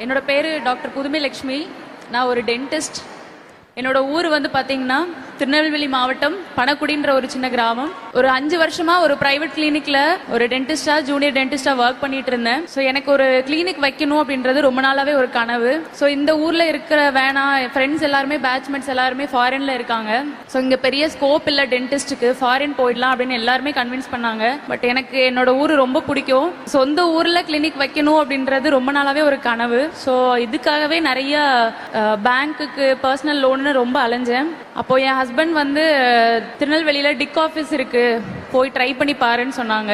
என்னோட பேர் டாக்டர் புதுமை லட்சுமி நான் ஒரு டென்டிஸ்ட் என்னோட ஊர் வந்து பார்த்தீங்கன்னா திருநெல்வேலி மாவட்டம் பணக்குடின்ற ஒரு சின்ன கிராமம். ஒரு அஞ்சு வருஷமா ஒரு பிரைவேட் கிளினிக்ல ஒரு டென்டிஸ்டா ஜூனியர் டென்டிஸ்டா ஒர்க் பண்ணிட்டு இருந்தேன். ஸோ எனக்கு ஒரு கிளினிக் வைக்கணும் அப்படின்றது ரொம்ப நாளாவே ஒரு கனவு. ஸோ இந்த ஊர்ல இருக்கிற வேணாம் ஃப்ரெண்ட்ஸ் எல்லாருமே பேட்ச்மெண்ட்ஸ் எல்லாருமே ஃபாரின்ல இருக்காங்க. ஸோ இங்க பெரிய ஸ்கோப் இல்ல டென்டிஸ்ட்டுக்கு ஃபாரின் போயிடலாம் அப்படின்னு எல்லாருமே கன்வின்ஸ் பண்ணாங்க. பட் எனக்கு என்னோட ஊர் ரொம்ப பிடிக்கும். சொந்த ஊர்ல கிளினிக் வைக்கணும் அப்படின்றது ரொம்ப நாளாவே ஒரு கனவு. ஸோ இதுக்காகவே நிறைய பேங்க்குக்கு பர்சனல் லோன்னு ரொம்ப அலைஞ்சேன். அப்போ என் ஹஸ்பண்ட் வந்து திருநெல்வேலியில் டிக் ஆஃபீஸ் இருக்குது போய் ட்ரை பண்ணி பாருன்னு சொன்னாங்க.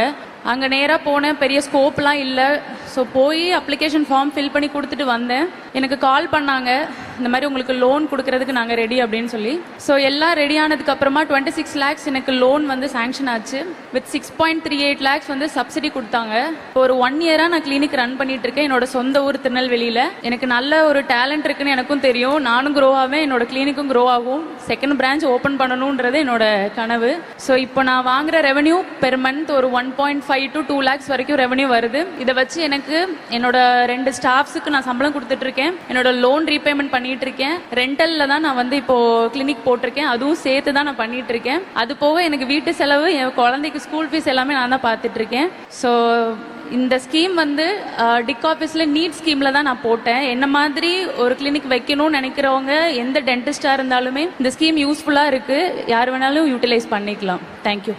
அங்கே நேராக போனேன். பெரிய ஸ்கோப்லாம் இல்லை. ஸோ போய் அப்ளிகேஷன் ஃபார்ம் ஃபில் பண்ணி கொடுத்துட்டு வந்தேன். எனக்கு கால் பண்ணாங்க. இந்த மாதிரி உங்களுக்கு லோன் கொடுக்கறதுக்கு நாங்கள் ரெடி அப்படின்னு சொல்லி. ஸோ எல்லாம் ரெடி ஆனதுக்கு அப்புறமா டுவெண்ட்டி சிக்ஸ் லேக்ஸ் எனக்கு லோன் வந்து சாங்ஷன் ஆச்சு. With six point three eight lakhs வந்து சப்சிடி கொடுத்தாங்க. இப்போ ஒரு ஒன் இயரா நான் கிளினிக் ரன் பண்ணிட்டு இருக்கேன். என்னோட சொந்த ஊர் திருநெல்வேலியில. எனக்கு நல்ல ஒரு டேலண்ட் இருக்குன்னு எனக்கும் தெரியும். நானும் க்ரோ ஆவேன். என்னோட கிளினிக்கும் க்ரோ ஆகும். செகண்ட் பிரான்ச் ஓப்பன் பண்ணணுன்றது என்னோட கனவு. ஸோ இப்போ நான் வாங்குற ரெவன்யூ பெர் மந்த் ஒரு one point five to two lakhs வரைக்கும் ரெவன்யூ வருது. இதை வச்சு எனக்கு என்னோட ரெண்டு ஸ்டாஃப்ஸுக்கு நான் சம்பளம் கொடுத்துட்டு இருக்கேன். என்னோட லோன் ரீபேமெண்ட் பண்ணிட்டு இருக்கேன் ரெண்டல்ல தான் நான் வந்து இப்போ கிளினிக் போட்டிருக்கேன். அதுவும் சேர்த்து தான் நான் பண்ணிட்டு இருக்கேன் அது போக எனக்கு வீட்டு செலவு என் குழந்தைக்கு ஸ்கூல் ஃபீஸ் எல்லாமே நான் தான் பார்த்துட்டு இருக்கேன் ஸோ இந்த ஸ்கீம் வந்து டிக் ஆஃபீஸில் நீட் ஸ்கீமில் தான் நான் போட்டேன். என்ன மாதிரி ஒரு கிளினிக் வைக்கணும்னு நினைக்கிறவங்க எந்த டென்டிஸ்டாக இருந்தாலுமே இந்த ஸ்கீம் யூஸ்ஃபுல்லாக இருக்குது யார் வேணாலும் யூட்டிலைஸ் பண்ணிக்கலாம். தேங்க்யூ